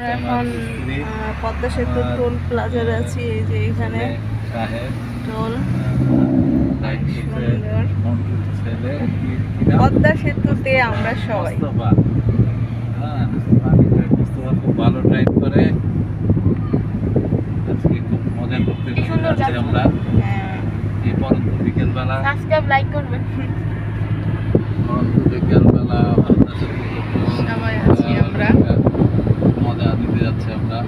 আমরা এখন পদ্মা সেতু টোল প্লাজারে আছি এই যে এখানে টোল পদ্মা সেতুতে আমরা সবাই। মোস্তফা। হ্যাঁ খুব ভালো ড্রাইভ করে। আজকে খুব মজা করতে সুন্দর আমরা। হ্যাঁ, এই পরন্ত বিকেলবেলা। সাবস্ক্রাইব লাইক করবেন পরন্ত বিকেলবেলা সবাই আছি আমরা। যাচ্ছি আমরা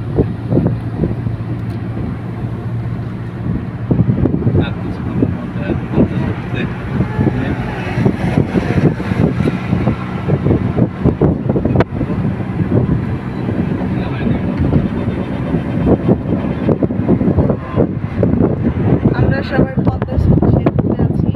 আর কিছুক্ষণের মধ্যে পদ্মা সেতুতে আমরা সবাই পদ্মা সেতুতে আছি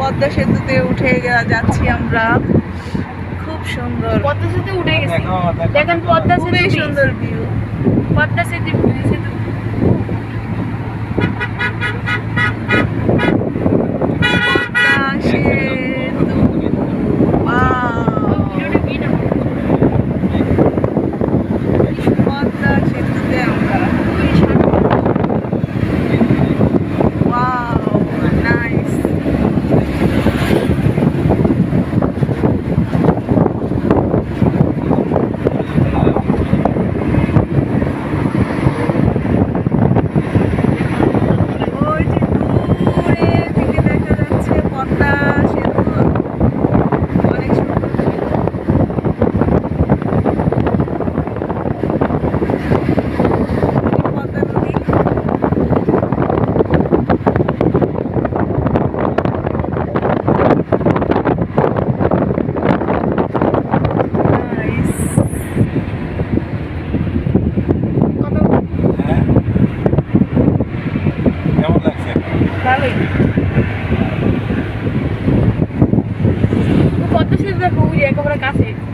পদ্মা সেতুতে উঠে যাচ্ছি আমরা। খুব সুন্দর। পদ্মা সেতু উঠে গেছি। দেখো, দেখো, দেখেন পদ্মা সেতু সুন্দর ভিউ পদ্মা সেতু সেতু পদ্মা সেতু Wow! ভিডিওটা ভিডিও পদ্মা সেতুতে আমরা ওয়াও নাইস ওই যে দূরে দিকে দেখা যাচ্ছে পদ্মা সেতু অনেক সুন্দর সেতু। পদ্মা নদী নাইস কত হ্যাঁ? কেমন লাগছে ভালোই পদ্মা সেতু দেখো ওই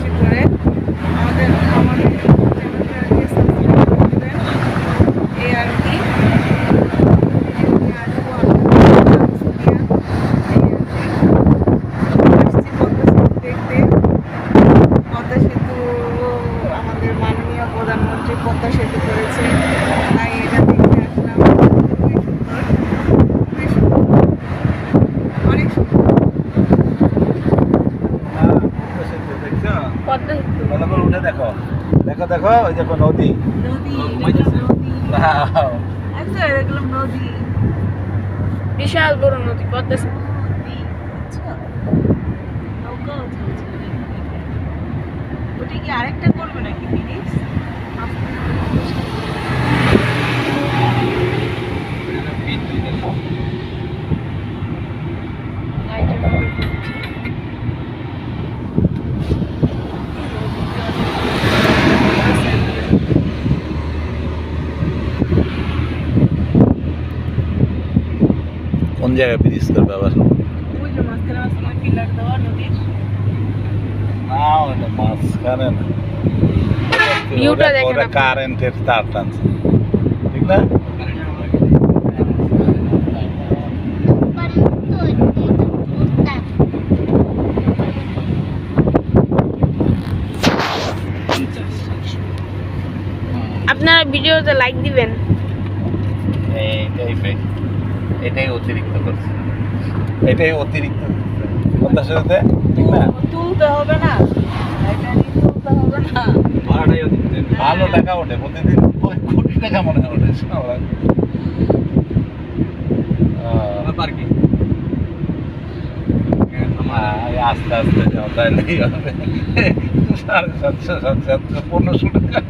अशी करेल পদ্মা সেতু উঠে দেখো। দেখো দেখো ওই দেখো নদী। নদী ঘুমাইতেছে। নদী। Wow! আচ্ছা নদী। বিশাল বড় নদী পদ্মা নদী। আচ্ছা ওটা কি আরেকটা করবে নাকি ব্রিজ কোন জায়গায় ব্রিজ করবে আবার না ওটা মাঝখানে না। ভিউটা দেখেন কারেন্টের তার টানছে। আপনারা ভিডিওতে লাইক দিবেন। এইটাই এটাই অতিরিক্ত করছে। এটাই অতিরিক্ত পদ্মা সেতুতে ঠিক না। তুলতে হবে না। এটা তুলতে হবে না। ভাড়াটাই ভালো টাকা ওঠে প্রতিদিন কোটি টাকা মনে হয় ওঠে। পার্কিং হ্যাঁ, আস্তে আস্তে যাও হবে? সাড়ে সাতশো সাত সাতশো পনেরোশো টাকা।